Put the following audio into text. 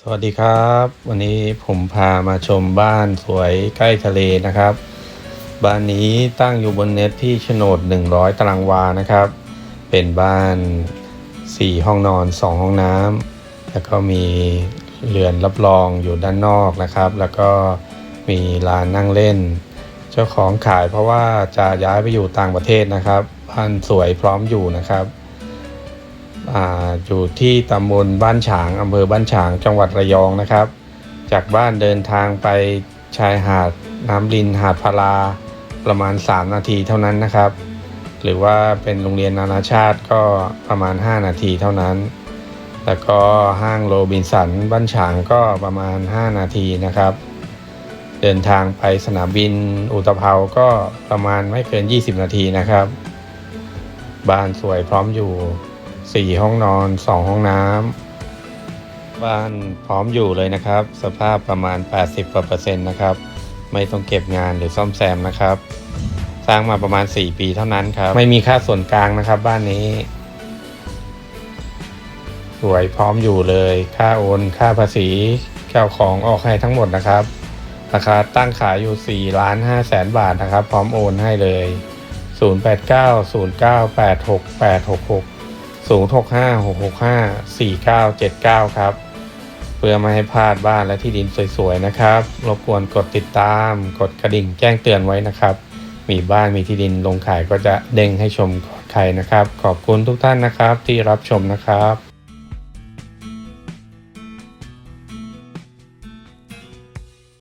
สวัสดีครับ วันนี้ผมพามาชมบ้านสวยใกล้ทะเลนะครับ บ้านนี้ตั้งอยู่บนเน็ตที่โฉนด 100 ตารางวานะครับ เป็นบ้าน 4 ห้องนอน 2 ห้องน้ำแล้วก็มีเรือนรับรองอยู่ด้านนอกนะครับ แล้วก็มีลานนั่งเล่น เจ้าของขายเพราะว่าจะย้ายไปอยู่ต่างประเทศนะครับบ้านสวยพร้อมอยู่นะครับ ออยู่ที่ตำบลบ้านฉางอำเภอบ้านฉางจังหวัดระยองนะครับ จากบ้านเดินทางไปชายหาดน้ำลินหาดพาราประมาณ 3 นาทีเท่านั้นนะครับ หรือว่าเป็นโรงเรียนนานาชาติก็ประมาณ 5 นาทีเท่านั้น แล้วก็ห้างโรบินสันบ้านฉางก็ประมาณ 5 นาทีนะครับ เดินทางไปสนามบินอุตภเปาก็ประมาณไม่เกิน 20 นาทีนะครับ บ้านสวยพร้อมอยู่ สี่ห้องนอนสองห้องน้ำบ้านพร้อมอยู่เลยนะครับ สภาพประมาณ 80กว่าเปอร์เซ็นต์นะครับ ไม่ต้องเก็บงานหรือซ่อมแซมนะครับ สร้างมาประมาณ 4 ปีเท่านั้นครับ ไม่มีค่าส่วนกลางนะครับ บ้านนี้ สวยพร้อมอยู่เลย ค่าโอน ค่าภาษีเจ้าของออกให้ทั้งหมดนะครับราคาตั้งขายอยู่4ล้าน5แสนบาทนะครับ พร้อมโอนให้เลย 089 0986 866 0 6 5 6 6 5 4 9 7 9 ครับ เพื่อไม่ให้พลาดบ้านและที่ดินสวยๆนะครับ รบกวนกดติดตาม กดกระดิ่งแจ้งเตือนไว้นะครับ มีบ้านมีที่ดินลงขายก็จะเด้งให้ชมก่อนใครนะครับ ขอบคุณทุกท่านนะครับที่รับชมนะครับ